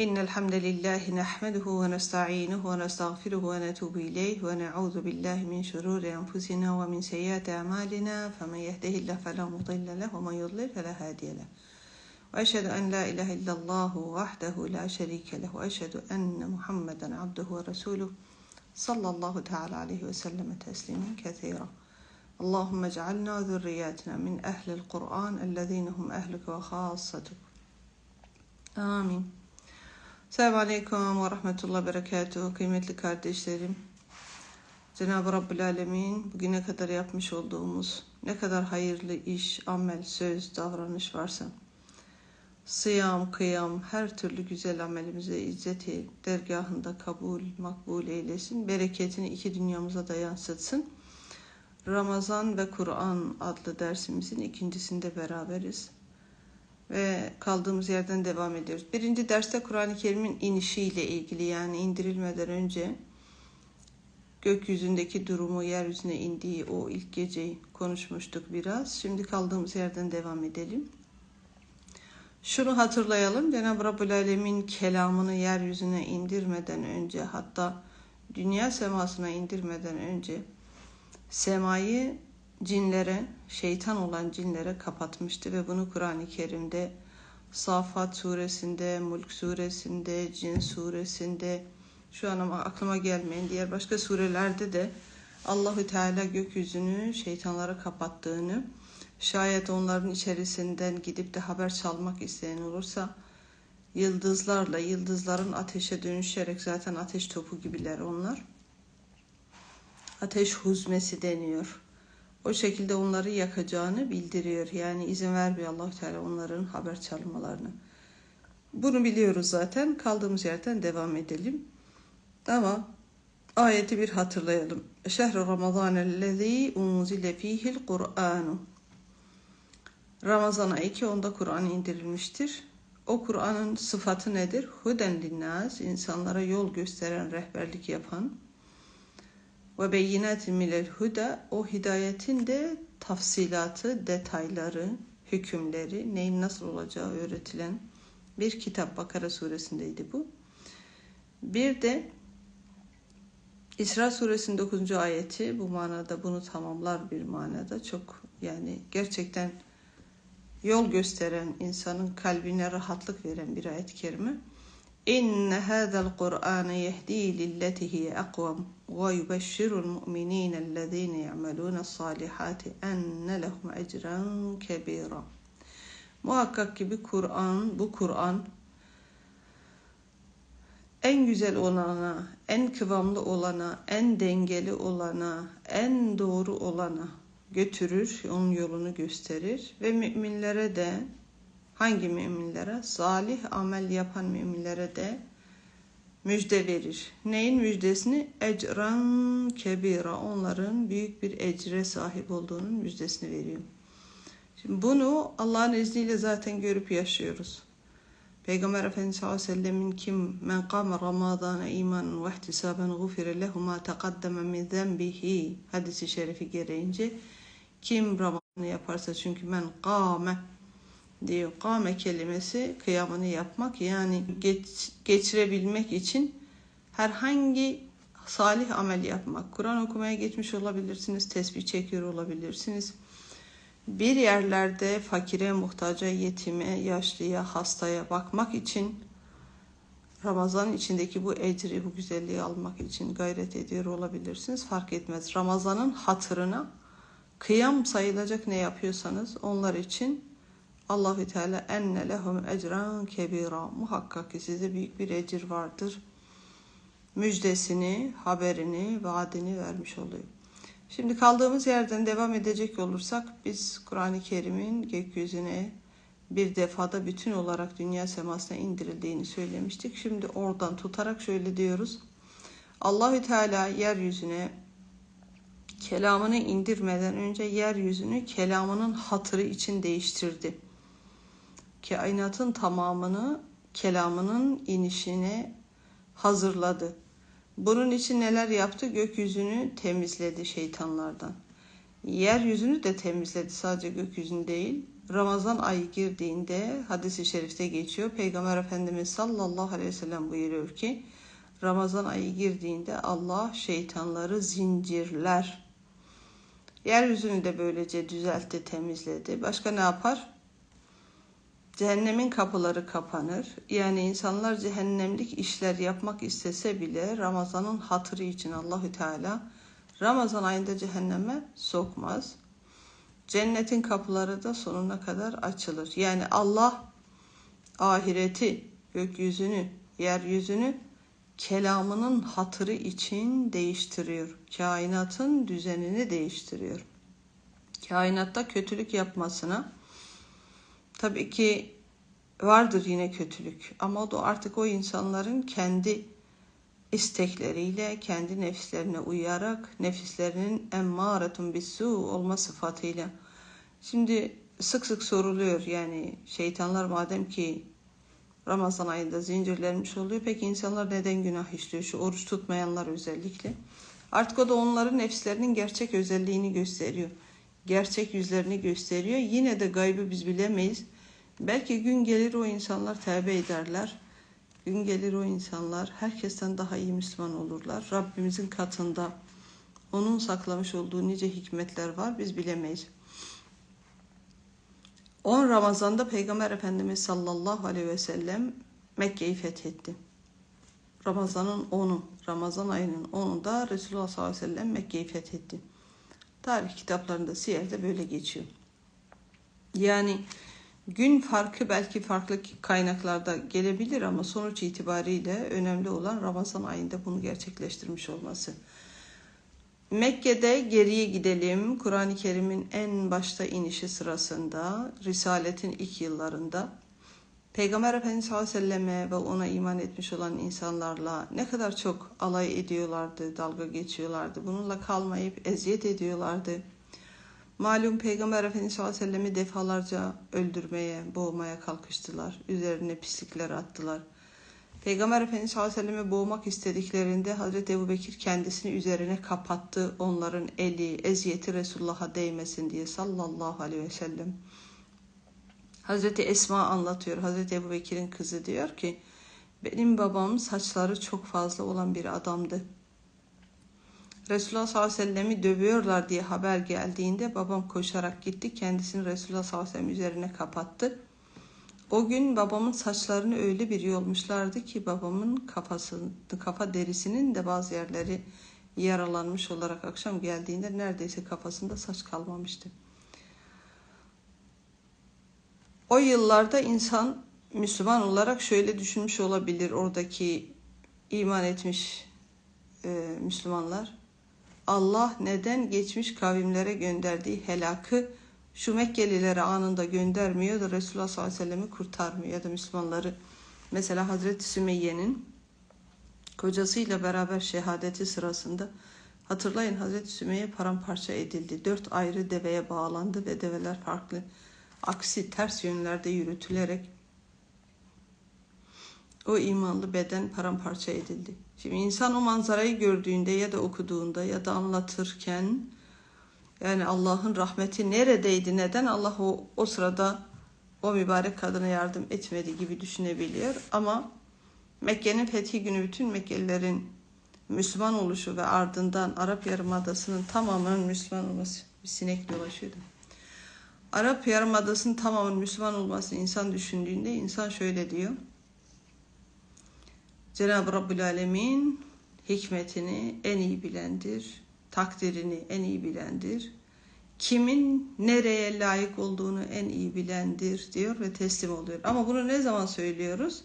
إن الحمد لله نحمده ونستعينه ونستغفره ونتوب إليه ونعوذ بالله من شرور أنفسنا ومن سيئات أعمالنا فمن يهده الله فلا مضل له ومن يضلل فلا هادي له. وأشهد أن لا إله إلا الله وحده لا شريك له وأشهد أن محمدا عبده ورسوله صلى الله تعالى عليه وسلم تسليما كثيرا. اللهم اجعلنا ذرياتنا من أهل القرآن الذين هم أهلك وخاصتك. آمين. Selamun Aleyküm ve Rahmetullah Berekatuhu. Kıymetli kardeşlerim. Cenab-ı Rabbül Alemin bugüne kadar yapmış olduğumuz ne kadar hayırlı iş, amel, söz, davranış varsa sıyam, kıyam, her türlü güzel amelimize izzeti dergahında kabul, makbul eylesin. Bereketini iki dünyamıza da yansıtsın. Ramazan ve Kur'an adlı dersimizin ikincisinde beraberiz. Ve kaldığımız yerden devam ediyoruz. Birinci derste Kur'an-ı Kerim'in inişiyle ilgili yani indirilmeden önce gökyüzündeki durumu, yeryüzüne indiği o ilk geceyi konuşmuştuk biraz. Şimdi kaldığımız yerden devam edelim. Şunu hatırlayalım. Cenab-ı Rabbül Alemin kelamını yeryüzüne indirmeden önce hatta dünya semasına indirmeden önce semayı cinlere, şeytan olan cinlere kapatmıştı ve bunu Kur'an-ı Kerim'de Safat suresinde, Mulk suresinde, Cin suresinde, şu an ama aklıma gelmeyen diğer başka surelerde de Allahü Teala gökyüzünü şeytanlara kapattığını, şayet onların içerisinden gidip de haber çalmak isteyen olursa yıldızlarla, yıldızların ateşe dönüşerek zaten ateş topu gibiler onlar ateş huzmesi deniyor. O şekilde onları yakacağını bildiriyor. Yani izin vermiyor allah Teala onların haber çalmalarını. Bunu biliyoruz zaten. Kaldığımız yerden devam edelim. Ama ayeti bir hatırlayalım. Şehru Ramazan ellezî unzile fîhil Kur'anu. Ramazan ayı ki onda Kur'an indirilmiştir. O Kur'an'ın sıfatı nedir? Huden linnâs, insanlara yol gösteren, rehberlik yapan, ve beyinetin milel huda o hidayetin de tafsilatı, detayları, hükümleri, neyin nasıl olacağı öğretilen bir kitap Bakara suresindeydi bu. Bir de İsra suresinin 9. ayeti bu manada bunu tamamlar bir manada çok yani gerçekten yol gösteren insanın kalbine rahatlık veren bir ayet kerime. İnne hadzal Kur'an yehdi lilleti hiye akvam. ويبشر المؤمنين الذين يعملون الصالحات أن لهم أجرا كبيرا Muhakkak ki bir Kur'an, bu Kur'an en güzel olana, en kıvamlı olana, en dengeli olana, en doğru olana götürür, onun yolunu gösterir ve müminlere de Hangi müminlere? Salih amel yapan müminlere de müjde verir. Neyin müjdesini? Ecran kebira. Onların büyük bir ecre sahip olduğunun müjdesini veriyor. Şimdi bunu Allah'ın izniyle zaten görüp yaşıyoruz. Peygamber Efendimiz sallallahu aleyhi ve sellemin kim men kâme ramadana imanen ve ihtisaben gufire lehu ma teqaddeme min zenbihi hadisi şerifi gereğince kim Ramazan'ı yaparsa çünkü men kâme diyor. Kame kelimesi kıyamını yapmak yani geç, geçirebilmek için herhangi salih amel yapmak. Kur'an okumaya geçmiş olabilirsiniz, tesbih çekiyor olabilirsiniz. Bir yerlerde fakire, muhtaca, yetime, yaşlıya, hastaya bakmak için Ramazan içindeki bu ecri, bu güzelliği almak için gayret ediyor olabilirsiniz. Fark etmez. Ramazan'ın hatırına kıyam sayılacak ne yapıyorsanız onlar için Allahü Teala enne lehum ecran kebira. Muhakkak ki size büyük bir ecir vardır. Müjdesini, haberini, vaadini vermiş oluyor. Şimdi kaldığımız yerden devam edecek olursak biz Kur'an-ı Kerim'in gökyüzüne bir defada bütün olarak dünya semasına indirildiğini söylemiştik. Şimdi oradan tutarak şöyle diyoruz. Allahü Teala yeryüzüne kelamını indirmeden önce yeryüzünü kelamının hatırı için değiştirdi. Kainatın tamamını kelamının inişine hazırladı. Bunun için neler yaptı? Gökyüzünü temizledi şeytanlardan. Yeryüzünü de temizledi sadece gökyüzünü değil. Ramazan ayı girdiğinde hadisi şerifte geçiyor. Peygamber Efendimiz sallallahu aleyhi ve sellem buyuruyor ki Ramazan ayı girdiğinde Allah şeytanları zincirler. Yeryüzünü de böylece düzeltti, temizledi. Başka ne yapar? Cehennemin kapıları kapanır. Yani insanlar cehennemlik işler yapmak istese bile Ramazan'ın hatırı için Allahü Teala Ramazan ayında cehenneme sokmaz. Cennetin kapıları da sonuna kadar açılır. Yani Allah ahireti, gökyüzünü, yeryüzünü kelamının hatırı için değiştiriyor. Kainatın düzenini değiştiriyor. Kainatta kötülük yapmasına tabii ki vardır yine kötülük ama o da artık o insanların kendi istekleriyle, kendi nefislerine uyarak nefislerinin emmâretun bisu olma sıfatıyla. Şimdi sık sık soruluyor yani şeytanlar madem ki Ramazan ayında zincirlenmiş oluyor. Peki insanlar neden günah işliyor? Şu oruç tutmayanlar özellikle. Artık o da onların nefslerinin gerçek özelliğini gösteriyor. Gerçek yüzlerini gösteriyor. Yine de gaybı biz bilemeyiz. Belki gün gelir o insanlar tevbe ederler. Gün gelir o insanlar herkesten daha iyi Müslüman olurlar. Rabbimizin katında onun saklamış olduğu nice hikmetler var biz bilemeyiz. 10 Ramazan'da Peygamber Efendimiz sallallahu aleyhi ve sellem Mekke'yi fethetti. Ramazan'ın 10'u, Ramazan ayının 10'unda Resulullah sallallahu aleyhi ve sellem Mekke'yi fethetti. Tarih kitaplarında, siyerde böyle geçiyor. Yani gün farkı belki farklı kaynaklarda gelebilir ama sonuç itibariyle önemli olan Ramazan ayında bunu gerçekleştirmiş olması. Mekke'de geriye gidelim. Kur'an-ı Kerim'in en başta inişi sırasında, Risaletin ilk yıllarında Peygamber Efendimiz sallallahu aleyhi ve selleme ve ona iman etmiş olan insanlarla ne kadar çok alay ediyorlardı, dalga geçiyorlardı. Bununla kalmayıp eziyet ediyorlardı. Malum Peygamber Efendimiz sallallahu aleyhi ve sellemi defalarca öldürmeye, boğmaya kalkıştılar. Üzerine pislikler attılar. Peygamber Efendimiz sallallahu aleyhi ve sellem'i boğmak istediklerinde Hazreti Ebu Bekir kendisini üzerine kapattı. Onların eli, eziyeti Resulullah'a değmesin diye sallallahu aleyhi ve sellem. Hazreti Esma anlatıyor. Hazreti Ebu Bekir'in kızı diyor ki benim babam saçları çok fazla olan bir adamdı. Resulullah sallallahu aleyhi ve sellem'i dövüyorlar diye haber geldiğinde babam koşarak gitti. Kendisini Resulullah sallallahu aleyhi ve sellem üzerine kapattı. O gün babamın saçlarını öyle bir yolmuşlardı ki babamın kafası, kafa derisinin de bazı yerleri yaralanmış olarak akşam geldiğinde neredeyse kafasında saç kalmamıştı. O yıllarda insan Müslüman olarak şöyle düşünmüş olabilir oradaki iman etmiş e, Müslümanlar. Allah neden geçmiş kavimlere gönderdiği helakı şu Mekkelilere anında göndermiyor da Resulullah sallallahu aleyhi ve sellem'i kurtarmıyor ya da Müslümanları. Mesela Hazreti Sümeyye'nin kocasıyla beraber şehadeti sırasında hatırlayın Hazreti Sümeyye paramparça edildi. Dört ayrı deveye bağlandı ve develer farklı aksi ters yönlerde yürütülerek o imanlı beden paramparça edildi. Şimdi insan o manzarayı gördüğünde ya da okuduğunda ya da anlatırken yani Allah'ın rahmeti neredeydi? Neden Allah o, o sırada o mübarek kadına yardım etmedi gibi düşünebiliyor. Ama Mekke'nin fethi günü bütün Mekkelilerin Müslüman oluşu ve ardından Arap Yarımadası'nın tamamının Müslüman olması bir sinek dolaşıyordu. Arap Yarımadası'nın tamamının Müslüman olmasını insan düşündüğünde insan şöyle diyor. Cenab-ı Rabbül Alemin hikmetini en iyi bilendir takdirini en iyi bilendir. Kimin nereye layık olduğunu en iyi bilendir diyor ve teslim oluyor. Ama bunu ne zaman söylüyoruz?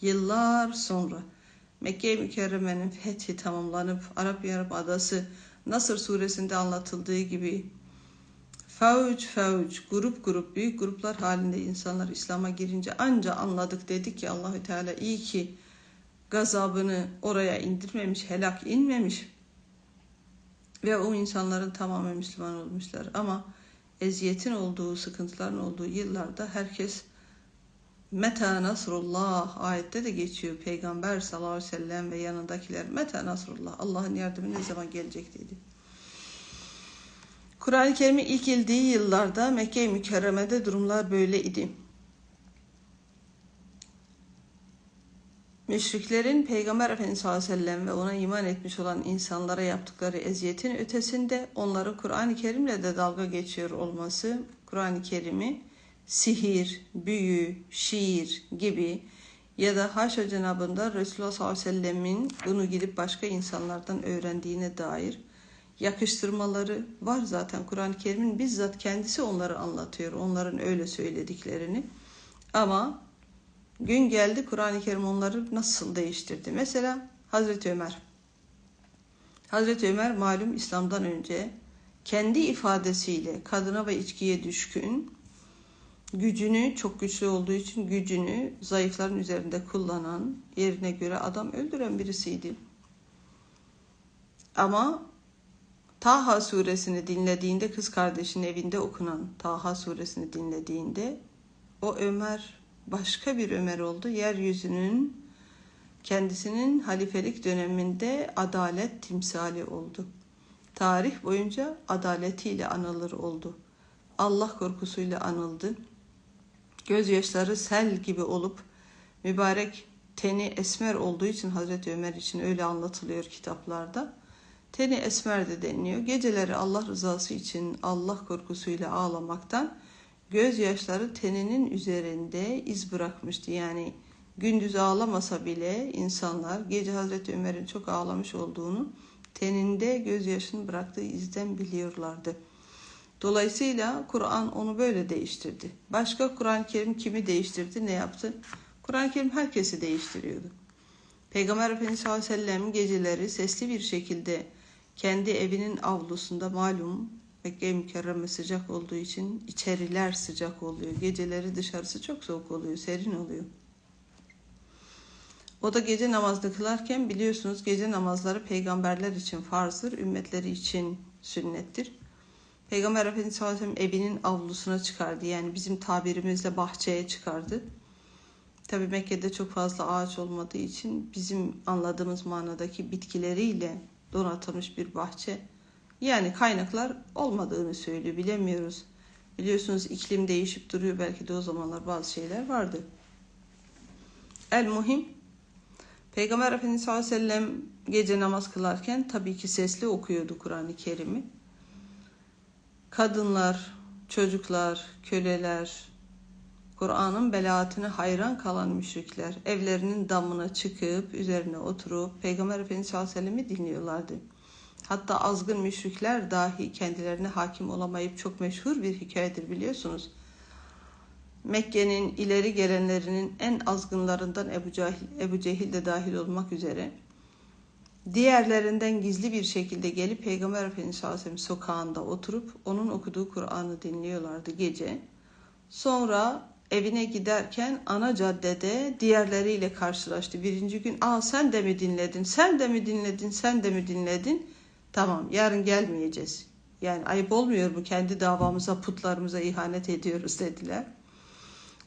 Yıllar sonra. Mekke-i Mükerreme'nin fethi tamamlanıp Arap Yarımadası Nasır suresinde anlatıldığı gibi fauç fauç grup grup büyük gruplar halinde insanlar İslam'a girince anca anladık dedik ki Allahü Teala iyi ki gazabını oraya indirmemiş, helak inmemiş Ve o insanların tamamen Müslüman olmuşlar. Ama eziyetin olduğu, sıkıntıların olduğu yıllarda herkes Meta Nasrullah ayette de geçiyor. Peygamber sallallahu aleyhi ve sellem ve yanındakiler Meta Nasrullah Allah'ın yardımı ne zaman gelecek dedi. Kur'an-ı Kerim'in ilk ildiği yıllarda Mekke-i Mükerreme'de durumlar böyle idi. Müşriklerin Peygamber Efendimiz sallallahu aleyhi ve sellem ve ona iman etmiş olan insanlara yaptıkları eziyetin ötesinde onları Kur'an-ı Kerim'le de dalga geçiyor olması, Kur'an-ı Kerim'i sihir, büyü, şiir gibi ya da haşa cenabında Resulullah sallallahu aleyhi ve sellemin bunu gidip başka insanlardan öğrendiğine dair yakıştırmaları var zaten Kur'an-ı Kerim'in bizzat kendisi onları anlatıyor. Onların öyle söylediklerini. Ama gün geldi Kur'an-ı Kerim onları nasıl değiştirdi? Mesela Hazreti Ömer. Hazreti Ömer malum İslam'dan önce kendi ifadesiyle kadına ve içkiye düşkün, gücünü çok güçlü olduğu için gücünü zayıfların üzerinde kullanan, yerine göre adam öldüren birisiydi. Ama Taha suresini dinlediğinde kız kardeşinin evinde okunan Taha suresini dinlediğinde o Ömer başka bir Ömer oldu. Yeryüzünün kendisinin halifelik döneminde adalet timsali oldu. Tarih boyunca adaletiyle anılır oldu. Allah korkusuyla anıldı. Gözyaşları sel gibi olup mübarek teni esmer olduğu için Hazreti Ömer için öyle anlatılıyor kitaplarda Teni esmer de deniliyor. Geceleri Allah rızası için Allah korkusuyla ağlamaktan gözyaşları teninin üzerinde iz bırakmıştı. Yani gündüz ağlamasa bile insanlar gece Hazreti Ömer'in çok ağlamış olduğunu teninde gözyaşını bıraktığı izden biliyorlardı. Dolayısıyla Kur'an onu böyle değiştirdi. Başka Kur'an-ı Kerim kimi değiştirdi, ne yaptı? Kur'an-ı Kerim herkesi değiştiriyordu. Peygamber Efendimiz sallallahu aleyhi ve sellem geceleri sesli bir şekilde kendi evinin avlusunda malum Mekke mükerreme sıcak olduğu için içeriler sıcak oluyor. Geceleri dışarısı çok soğuk oluyor, serin oluyor. O da gece namazını kılarken biliyorsunuz gece namazları peygamberler için farzdır, ümmetleri için sünnettir. Peygamber Efendimiz sallallahu aleyhi ve sellem evinin avlusuna çıkardı. Yani bizim tabirimizle bahçeye çıkardı. Tabi Mekke'de çok fazla ağaç olmadığı için bizim anladığımız manadaki bitkileriyle donatılmış bir bahçe. Yani kaynaklar olmadığını söylüyor. Bilemiyoruz. Biliyorsunuz iklim değişip duruyor. Belki de o zamanlar bazı şeyler vardı. El muhim Peygamber Efendimiz sallallahu aleyhi ve sellem gece namaz kılarken tabii ki sesli okuyordu Kur'an-ı Kerim'i. Kadınlar, çocuklar, köleler, Kur'an'ın belaatine hayran kalan müşrikler evlerinin damına çıkıp üzerine oturup Peygamber Efendimiz sallallahu aleyhi ve sellem'i dinliyorlardı. Hatta azgın müşrikler dahi kendilerine hakim olamayıp çok meşhur bir hikayedir biliyorsunuz. Mekke'nin ileri gelenlerinin en azgınlarından Ebu Cehil, Ebu Cehil de dahil olmak üzere diğerlerinden gizli bir şekilde gelip Peygamber Efendimiz sallallahu aleyhi ve sellem sokağında oturup onun okuduğu Kur'an'ı dinliyorlardı gece. Sonra evine giderken ana caddede diğerleriyle karşılaştı. Birinci gün aa sen de mi dinledin, sen de mi dinledin, sen de mi dinledin? Tamam yarın gelmeyeceğiz. Yani ayıp olmuyor mu kendi davamıza, putlarımıza ihanet ediyoruz dediler.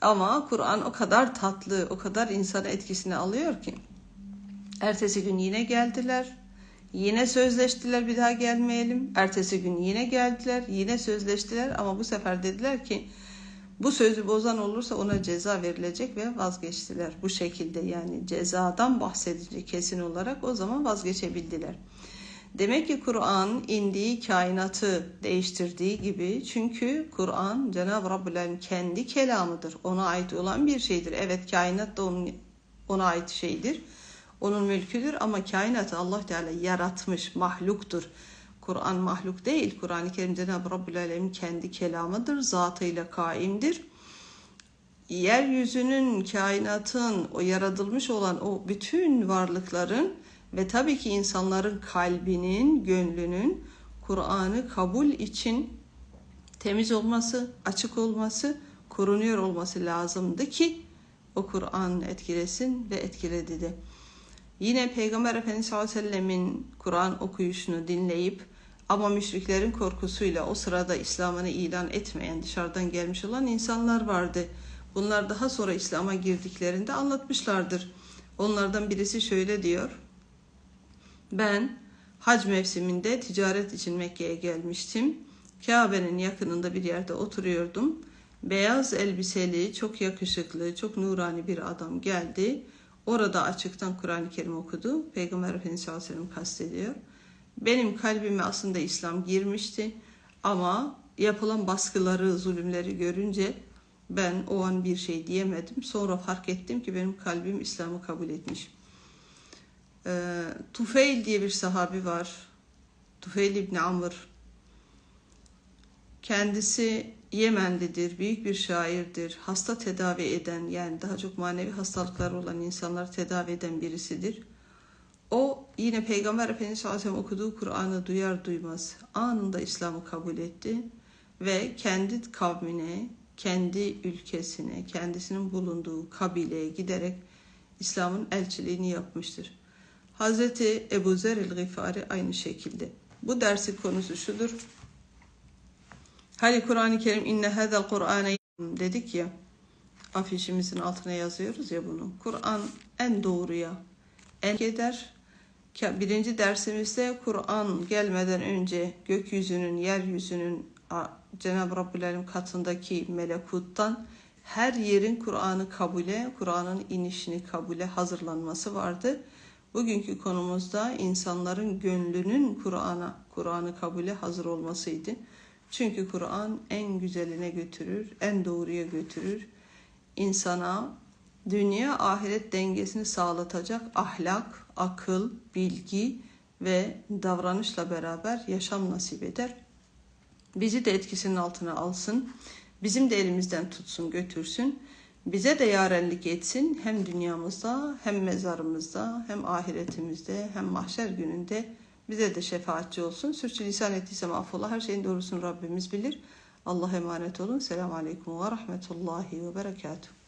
Ama Kur'an o kadar tatlı, o kadar insana etkisini alıyor ki. Ertesi gün yine geldiler. Yine sözleştiler bir daha gelmeyelim. Ertesi gün yine geldiler, yine sözleştiler ama bu sefer dediler ki bu sözü bozan olursa ona ceza verilecek ve vazgeçtiler. Bu şekilde yani cezadan bahsedince kesin olarak o zaman vazgeçebildiler. Demek ki Kur'an indiği kainatı değiştirdiği gibi çünkü Kur'an Cenab-ı Rabbü'lerin kendi kelamıdır. Ona ait olan bir şeydir. Evet kainat da onun, ona ait şeydir. Onun mülküdür ama kainatı Allah Teala yaratmış, mahluktur. Kur'an mahluk değil. Kur'an-ı Kerim Cenab-ı Rabbül Alemin kendi kelamıdır. Zatıyla kaimdir. Yeryüzünün, kainatın, o yaratılmış olan o bütün varlıkların ve tabii ki insanların kalbinin, gönlünün Kur'an'ı kabul için temiz olması, açık olması, korunuyor olması lazımdı ki o Kur'an etkilesin ve etkiledi de. Yine Peygamber Efendimiz sallallahu aleyhi ve sellemin Kur'an okuyuşunu dinleyip Ama müşriklerin korkusuyla o sırada İslam'ını ilan etmeyen dışarıdan gelmiş olan insanlar vardı. Bunlar daha sonra İslam'a girdiklerinde anlatmışlardır. Onlardan birisi şöyle diyor. Ben hac mevsiminde ticaret için Mekke'ye gelmiştim. Kabe'nin yakınında bir yerde oturuyordum. Beyaz elbiseli, çok yakışıklı, çok nurani bir adam geldi. Orada açıktan Kur'an-ı Kerim okudu. Peygamber Efendimiz sallallahu aleyhi ve sellem kastediyor. Benim kalbime aslında İslam girmişti ama yapılan baskıları, zulümleri görünce ben o an bir şey diyemedim. Sonra fark ettim ki benim kalbim İslam'ı kabul etmiş. Ee, Tufeil diye bir sahabi var. Tufeil İbni Amr. Kendisi Yemenlidir, büyük bir şairdir. Hasta tedavi eden yani daha çok manevi hastalıkları olan insanlar tedavi eden birisidir. O yine Peygamber Efendimiz sallallahu aleyhi ve sellem okuduğu Kur'an'ı duyar duymaz anında İslam'ı kabul etti ve kendi kavmine, kendi ülkesine, kendisinin bulunduğu kabileye giderek İslam'ın elçiliğini yapmıştır. Hazreti Ebu Zer el-Gıfari aynı şekilde. Bu dersin konusu şudur. Hani Kur'an-ı Kerim inne hadal Kur'ane dedik ya afişimizin altına yazıyoruz ya bunu. Kur'an en doğruya en eder. Birinci dersimizde Kur'an gelmeden önce gökyüzünün, yeryüzünün Cenab-ı Rabbül katındaki melekuttan her yerin Kur'an'ı kabule, Kur'an'ın inişini kabule hazırlanması vardı. Bugünkü konumuzda insanların gönlünün Kur'an'a, Kur'an'ı kabule hazır olmasıydı. Çünkü Kur'an en güzeline götürür, en doğruya götürür. İnsana dünya ahiret dengesini sağlatacak ahlak, akıl, bilgi ve davranışla beraber yaşam nasip eder. Bizi de etkisinin altına alsın. Bizim de elimizden tutsun, götürsün. Bize de yarenlik etsin hem dünyamızda hem mezarımızda hem ahiretimizde hem mahşer gününde bize de şefaatçi olsun. Sürçülisan ettiysem affola. Her şeyin doğrusunu Rabbimiz bilir. Allah'a emanet olun. Selamun Aleyküm ve Rahmetullahi ve Berekatuhu.